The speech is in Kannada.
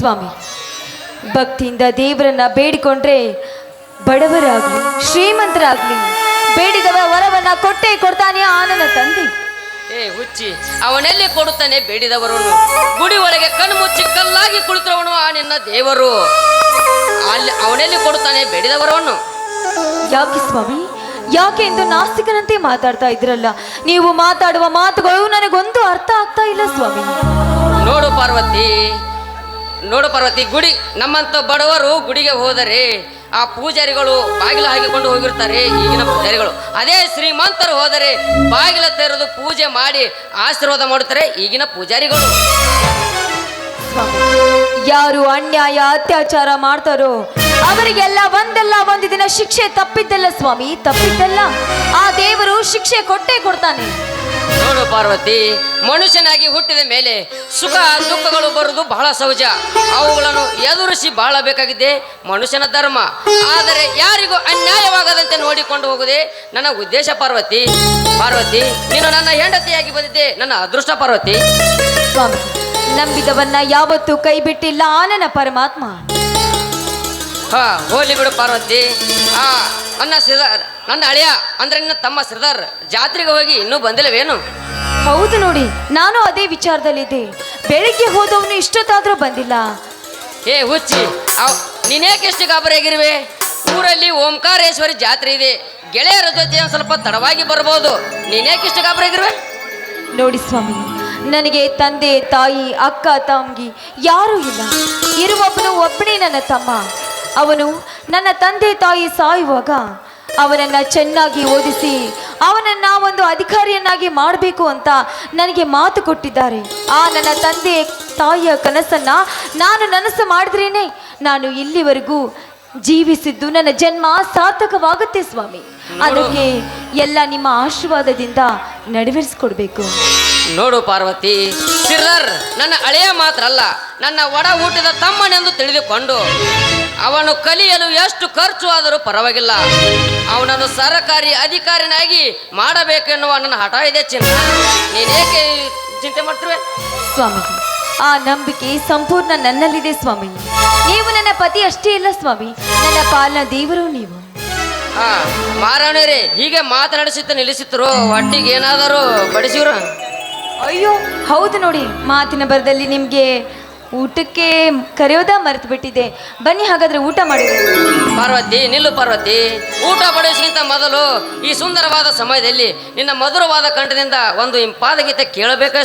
ಸ್ವಾಮಿ. ಭಕ್ತಿಯಿಂದ ದೇವರನ್ನ ಬೇಡಿಕೊಂಡ್ರೆ ಬಡವರಾಗ್ಲಿ ಶ್ರೀಮಂತರಾಗ್ಲಿ ಬೇಡಿದವ ವರವನ್ನ ಕೊಟ್ಟೇ ಕೊಡ್ತಾನೆ ಆನನ ನನ್ನ ತಂದೆ. ಏ ಹುಚ್ಚಿ ಅವನೆಲ್ಲಿ ಕೊಡುತ್ತಾನೆ ಬೇಡಿದವರನ್ನು ಗುಡಿ ಒಳಗೆ ಕಣ್ಣು ಮುಚ್ಚಿ ಕಲ್ಲಾಗಿ ಕುಳಿತವನು ಆ ನಿನ್ನ ದೇವರು. ಅಲ್ಲಿ ಅವನಲ್ಲಿ ಕೊಡುತ್ತಾನೆ ಬೇಡಿದವರವನು ಯಾಕೆ ಸ್ವಾಮಿ? ಯಾಕೆ ಎಂದು ನಾಸ್ತಿಕನಂತೆ ಮಾತಾಡ್ತಾ ಇದ್ರಲ್ಲ? ನೀವು ಮಾತಾಡುವ ಮಾತುಗಳು ನನಗೊಂದು ಅರ್ಥ ಆಗ್ತಾ ಇಲ್ಲ ಸ್ವಾಮಿ. ನೋಡು ಪಾರ್ವತಿ ನೋಡು ಪಾರ್ವತಿ, ಗುಡಿ, ನಮ್ಮಂತ ಬಡವರು ಗುಡಿಗೆ ಹೋದರೆ ಆ ಪೂಜಾರಿಗಳು ಬಾಗಿಲು ಹಾಕಿಕೊಂಡು ಹೋಗಿರ್ತಾರೆ, ಈಗಿನ ಪೂಜಾರಿಗಳು. ಅದೇ ಶ್ರೀಮಂತರು ಹೋದರೆ ಬಾಗಿಲ ತೆರೆದು ಪೂಜೆ ಮಾಡಿ ಆಶೀರ್ವಾದ ಮಾಡುತ್ತಾರೆ ಈಗಿನ ಪೂಜಾರಿಗಳು. ಯಾರು ಅನ್ಯಾಯ, ಅತ್ಯಾಚಾರ ಮಾಡ್ತಾರೋ ಅವರಿಗೆಲ್ಲ ಒಂದಲ್ಲ ಒಂದು ದಿನ ಶಿಕ್ಷೆ ತಪ್ಪಿದ್ದಲ್ಲ ಸ್ವಾಮಿ ತಪ್ಪಿದ್ದಲ್ಲ. ಆ ದೇವರು ಶಿಕ್ಷೆ ಕೊಟ್ಟೇ ಕೊಡ್ತಾನೆ. ನೋಡು ಪಾರ್ವತಿ ಮನುಷ್ಯನಾಗಿ ಹುಟ್ಟಿದ ಮೇಲೆ ಸುಖ ದುಃಖಗಳು ಬರುವುದು ಬಹಳ ಸಹಜ. ಅವುಗಳನ್ನು ಎದುರಿಸಿ ಬಾಳಬೇಕಾಗಿದೆ ಮನುಷ್ಯನ ಧರ್ಮ. ಆದರೆ ಯಾರಿಗೂ ಅನ್ಯಾಯವಾಗದಂತೆ ನೋಡಿಕೊಂಡು ಹೋಗುದೇ ನನ್ನ ಉದ್ದೇಶ ಪಾರ್ವತಿ. ಪಾರ್ವತಿ ನೀನು ನನ್ನ ಹೆಂಡತಿಯಾಗಿ ಬಂದಿದ್ದೆ ನನ್ನ ಅದೃಷ್ಟ ಪಾರ್ವತಿ. ಸ್ವಾಮಿ ನಂಬಿದವನ್ನ ಯಾವತ್ತೂ ಕೈ ಬಿಟ್ಟಿಲ್ಲ ಆ ನನ್ನ ಪರಮಾತ್ಮ. ಹಾ ಹೋಲಿ ಬಿಡು ಪಾರ್ವತಿ. ಆ ನನ್ನ ಶ್ರೀಧರ್ ನನ್ನ ಅಳಿಯ ಅಂದ್ರೆ ನಿನ್ನ ತಮ್ಮ ಶ್ರೀಧರ್ ಜಾತ್ರೆಗೆ ಹೋಗಿ ಇನ್ನೂ ಬಂದಿಲ್ಲವೇನು? ಹೌದು ನೋಡಿ ನಾನು ಅದೇ ವಿಚಾರದಲ್ಲಿದ್ದೆ. ಬೆಳಿಗ್ಗೆ ಹೋದವನು ಇಷ್ಟೊತ್ತಾದ್ರೂ ಬಂದಿಲ್ಲ. ಏ ಹುಚ್ಚಿ ಅವ್ ನೀನೇಕೆ ಎಷ್ಟು ಗಾಬರಿಯಾಗಿರುವೆ ಊರಲ್ಲಿ ಓಂಕಾರೇಶ್ವರಿ ಜಾತ್ರೆ ಇದೆ. ಗೆಳೆಯರ ಜೊತೆ ಒಂದ್ ಸ್ವಲ್ಪ ತಡವಾಗಿ ಬರ್ಬೋದು. ನೀನೇಕೆ ಇಷ್ಟು ಗಾಬರಿಯಾಗಿರುವೆ ನೋಡಿ ಸ್ವಾಮಿ ನನಗೆ ತಂದೆ ತಾಯಿ ಅಕ್ಕ ತಂಗಿ ಯಾರೂ ಇಲ್ಲ. ಇರುವವನು ಒಬ್ಬನೇ ನನ್ನ ತಮ್ಮ. ಅವನು ನನ್ನ ತಂದೆ ತಾಯಿ ಸಾಯುವಾಗ ಅವನನ್ನ ಚೆನ್ನಾಗಿ ಓದಿಸಿ ಅವನನ್ನ ಒಂದು ಅಧಿಕಾರಿಯನ್ನಾಗಿ ಮಾಡಬೇಕು ಅಂತ ನನಗೆ ಮಾತು ಕೊಟ್ಟಿದ್ದಾರೆ. ಆ ನನ್ನ ತಂದೆ ತಾಯಿಯ ಕನಸನ್ನ ನಾನು ನನಸು ಮಾಡಿದ್ರೇನೆ? ನಾನು ಇಲ್ಲಿವರೆಗೂ ಜೀವಿಸಿದ್ದು ನನ್ನ ಜನ್ಮ ಸಾರ್ಥಕವಾಗುತ್ತೆ ಸ್ವಾಮಿ. ಅದಕ್ಕೆ ಎಲ್ಲ ನಿಮ್ಮ ಆಶೀರ್ವಾದದಿಂದ ನೆರವೇರಿಸ್ಕೊಡ್ಬೇಕು. ನೋಡು ಪಾರ್ವತಿ ಶಿರ್ರರ್ ನನ್ನ ಅಳೆಯ ಮಾತ್ರ ಅಲ್ಲ ನನ್ನ ಒಡ ಊಟದ ತಮ್ಮನೆಂದು ತಿಳಿದುಕೊಂಡು ಅವನು ಕಲಿಯಲು ಎಷ್ಟು ಖರ್ಚು ಆದರೂ ಪರವಾಗಿಲ್ಲ. ಅವನನ್ನು ಸರಕಾರಿ ಅಧಿಕಾರಿನಾಗಿ ಮಾಡಬೇಕೆನ್ನುವ ನನ್ನ ಹಠ ಇದೆ ಚಿನ್ನ. ನೀನೇಕೆ ಚಿಂತೆ ಮಾಡ್ತೀವಿ ಸ್ವಾಮಿ ಆ ನಂಬಿಕೆ ಸಂಪೂರ್ಣ ನನ್ನಲ್ಲಿದೆ ಸ್ವಾಮಿ. ನೀವು ನನ್ನ ಪತಿ ಅಷ್ಟೇ ಇಲ್ಲ ಸ್ವಾಮಿ. ನನ್ನ ಪಾಲನ ದೇವರು ನೀವು. ಹಾ ಮಾರಾಣಿರೇ ಹೀಗೆ ಮಾತನಾಡಿಸುತ್ತ ನಿಲ್ಲಿಸಿದ್ರು ಒಟ್ಟಿಗೆ ಏನಾದರೂ ಬಡಿಸಿವ್ರ? ಅಯ್ಯೋ, ಹೌದು ನೋಡಿ, ಮಾತಿನ ಬರದಲ್ಲಿ ನಿಮಗೆ ಊಟಕ್ಕೆ ಕರೆಯೋದ ಮರೆತು ಬಿಟ್ಟಿದೆ ಬನ್ನಿ ಹಾಗಾದ್ರೆ ಊಟ ಮಾಡಿ. ಪಾರ್ವತಿ, ನಿಲ್ಲು ಪಾರ್ವತಿ. ಊಟ ಬಡಿಸಿಗಿಂತ ಮೊದಲು ಈ ಸುಂದರವಾದ ಸಮಯದಲ್ಲಿ ನಿನ್ನ ಮಧುರವಾದ ಕಂಠದಿಂದ ಒಂದು ಇಂಪಾದ ಗೀತೆ ಕೇಳಬೇಕ